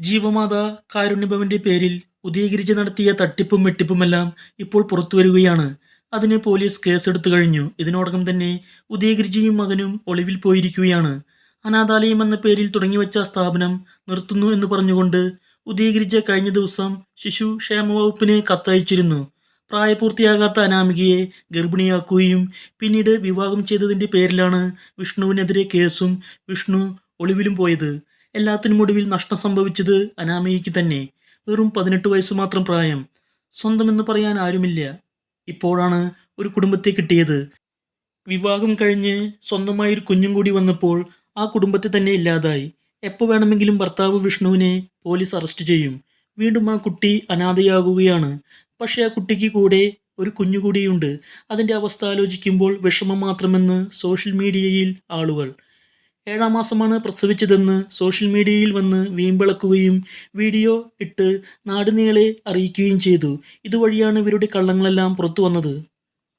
ജീവമാത കാരുണ്യഭവന്റെ പേരിൽ ഉദയഗിരിജ നടത്തിയ തട്ടിപ്പും വെട്ടിപ്പുമെല്ലാം ഇപ്പോൾ പുറത്തു വരികയാണ് അതിന് പോലീസ് കേസെടുത്തു കഴിഞ്ഞു. ഇതിനോടകം തന്നെ ഉദയഗിരിജയും മകനും ഒളിവിൽ പോയിരിക്കുകയാണ്. അനാഥാലയം എന്ന പേരിൽ തുടങ്ങിവെച്ച സ്ഥാപനം നിർത്തുന്നു എന്ന് പറഞ്ഞുകൊണ്ട് ഉദയഗിരിജ കഴിഞ്ഞ ദിവസം ശിശു ക്ഷേമ വകുപ്പിന് കത്തയച്ചിരുന്നു. പ്രായപൂർത്തിയാകാത്ത അനാമികയെ ഗർഭിണിയാക്കുകയും പിന്നീട് വിവാഹം ചെയ്തതിന്റെ പേരിലാണ് വിഷ്ണുവിനെതിരെ കേസും വിഷ്ണു ഒളിവിലും പോയത്. എല്ലാത്തിനും ഒടുവിൽ നഷ്ടം സംഭവിച്ചത് അനാമയ്ക്ക് തന്നെ. വെറും പതിനെട്ട് വയസ്സ് മാത്രം പ്രായം. സ്വന്തമെന്ന് പറയാൻ ആരുമില്ല. ഇപ്പോഴാണ് ഒരു കുടുംബത്തെ കിട്ടിയത്. വിവാഹം കഴിഞ്ഞ് സ്വന്തമായി ഒരു കുഞ്ഞും കൂടി വന്നപ്പോൾ ആ കുടുംബത്തെ തന്നെ ഇല്ലാതായി. എപ്പോൾ വേണമെങ്കിലും ഭർത്താവ് വിഷ്ണുവിനെ പോലീസ് അറസ്റ്റ് ചെയ്യും. വീണ്ടും ആ കുട്ടി അനാഥയാകുകയാണ്. പക്ഷേ ആ കുട്ടിക്ക് കൂടെ ഒരു കുഞ്ഞുകൂടിയുണ്ട്. അതിന്റെ അവസ്ഥ ആലോചിക്കുമ്പോൾ വിഷമം മാത്രമെന്ന് സോഷ്യൽ മീഡിയയിൽ ആളുകൾ. ഏഴാം മാസമാണ് പ്രസവിച്ചതെന്ന് സോഷ്യൽ മീഡിയയിൽ വന്ന് വീമ്പിളക്കുകയും വീഡിയോ ഇട്ട് നാടുനീളെ അറിയിക്കുകയും ചെയ്തു. ഇതുവഴിയാണ് ഇവരുടെ കള്ളങ്ങളെല്ലാം പുറത്തു വന്നത്.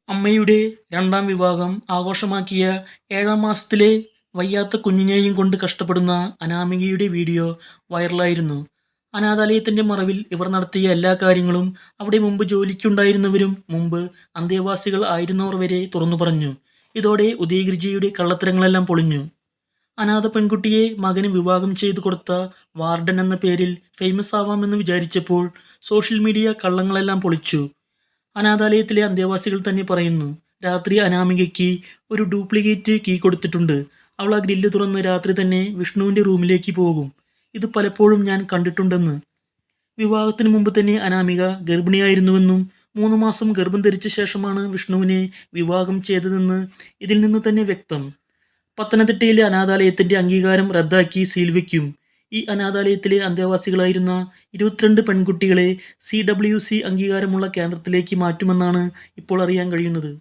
അമ്മയുടെ രണ്ടാം വിവാഹം ആഘോഷമാക്കിയ ഏഴാം മാസത്തിലെ വയ്യാത്ത കുഞ്ഞിനെയും കൊണ്ട് കഷ്ടപ്പെടുന്ന അനാമികയുടെ വീഡിയോ വൈറലായിരുന്നു. അനാഥാലയത്തിന്റെ മറവിൽ ഇവർ നടത്തിയ എല്ലാ കാര്യങ്ങളും അവിടെ മുമ്പ് ജോലിക്കുണ്ടായിരുന്നവരും മുമ്പ് അന്തേവാസികൾ ആയിരുന്നവർ വരെ തുറന്നു പറഞ്ഞു. ഇതോടെ ഉദയഗിരിജിയുടെ കള്ളത്തരങ്ങളെല്ലാം പൊളിഞ്ഞു. അനാഥ പെൺകുട്ടിയെ മകന് വിവാഹം ചെയ്തു കൊടുത്ത വാർഡൻ എന്ന പേരിൽ ഫേമസ് ആവാമെന്ന് വിചാരിച്ചപ്പോൾ സോഷ്യൽ മീഡിയ കള്ളങ്ങളെല്ലാം പൊളിച്ചു. അനാഥാലയത്തിലെ അന്തേവാസികൾ തന്നെ പറയുന്നു രാത്രി അനാമികയ്ക്ക് ഒരു ഡ്യൂപ്ലിക്കേറ്റ് കീ കൊടുത്തിട്ടുണ്ട്. അവൾ ആ ഗ്രില്ല് തുറന്ന് രാത്രി തന്നെ വിഷ്ണുവിന്റെ റൂമിലേക്ക് പോകും. ഇത് പലപ്പോഴും ഞാൻ കണ്ടിട്ടുണ്ടെന്ന്. വിവാഹത്തിന് മുമ്പ് തന്നെ അനാമിക ഗർഭിണിയായിരുന്നുവെന്നും മൂന്ന് മാസം ഗർഭം ധരിച്ച ശേഷമാണ് വിഷ്ണുവിനെ വിവാഹം ചെയ്തതെന്ന് ഇതിൽ നിന്ന് തന്നെ വ്യക്തം. പത്തനംതിട്ടയിലെ അനാഥാലയത്തിന്റെ അംഗീകാരം റദ്ദാക്കി സീൽ വയ്ക്കും ഈ അനാഥാലയത്തിലെ അന്തേവാസികളായിരുന്ന ഇരുപത്തിരണ്ട് പെൺകുട്ടികളെ സി ഡബ്ല്യു സി അംഗീകാരമുള്ള കേന്ദ്രത്തിലേക്ക് മാറ്റുമെന്നാണ് ഇപ്പോൾ അറിയാൻ കഴിയുന്നത്.